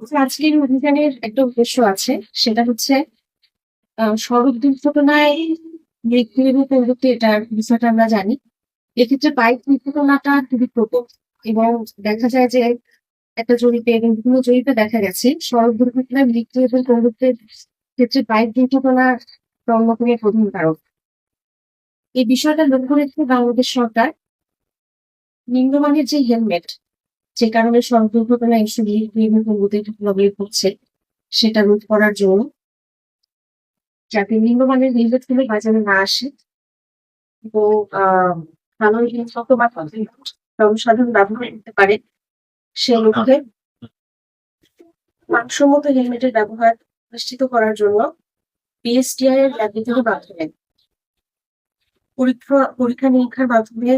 আজকের অভিযানের একটা উদ্দেশ্য আছে, সেটা হচ্ছে সড়ক দুর্ঘটনায় মৃত্যু এবং প্রযুক্তি এটার বিষয়টা আমরা জানি। এক্ষেত্রে বাইক দুর্ঘটনাটা খুবই প্রবল এবং দেখা যায় যে একটা জরিপে এবং বিভিন্ন জরিপে দেখা গেছে, সড়ক দুর্ঘটনায় মৃত্যু এবং প্রযুক্তির ক্ষেত্রে বাইক দুর্ঘটনার জন্মগ্রহণের প্রধান কারণ এই বিষয়টা লক্ষ্য রেখে বাংলাদেশ সরকার নিম্নমানের যে হেলমেট যে কারণে সড়ক দুর্ঘটনা ইস্যু বিভিন্ন হচ্ছে সেটা রোধ করার জন্য। যাতে নিম্নমানের হেলমেটগুলো বাজারে না আসে আহ ভালো জিনিসপত্র বা জনসাধারণ ব্যবহার করতে পারে সে লক্ষ্যে মানসম্মত হেলমেটের ব্যবহার নিশ্চিত করার জন্য পিএসটিআই এর ল্যাবরেটরির মাধ্যমে পরীক্ষা পরীক্ষা নিরীক্ষার মাধ্যমে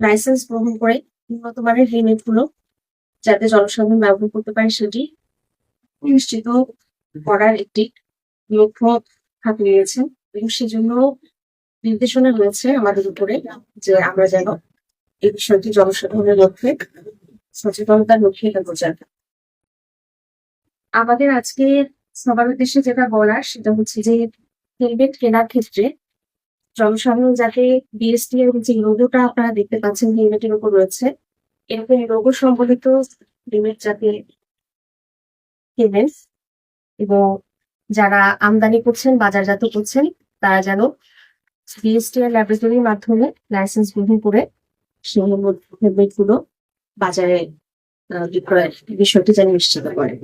লাইসেন্স গ্রহণ করে উন্নত মানের হেলমেটগুলো যাতে জনসাধারণ ব্যবহার করতে পারে সেটি নিশ্চিত করার একটি লক্ষ্য হাতে নিয়েছে এবং সেজন্য নির্দেশনা রয়েছে আমাদের উপরে যে আমরা যেন এই বিষয়টি জনসাধারণের লক্ষ্যে সচেতনতার লক্ষ্যে এটা প্রচার আমাদের আজকে সবার উদ্দেশ্যে যেটা বলার সেটা হচ্ছে যে হেলমেট কেনার ক্ষেত্রে জনসাধারণ যাতে বিএসটি এর যে লোগোটা আপনারা দেখতে পাচ্ছেন হেলমেটের উপর রয়েছে, এরকম লোগো সম্বলিত হেলমেট যাতে কেনেন এবং যারা আমদানি করছেন বাজারজাত করছেন, তারা যেন বিএসটি এর ল্যাবরেটরির মাধ্যমে লাইসেন্স গ্রহণ করে সেই হেলমেটগুলো বাজারে বিক্রয়ের বিষয়টি যেন নিশ্চিত করে।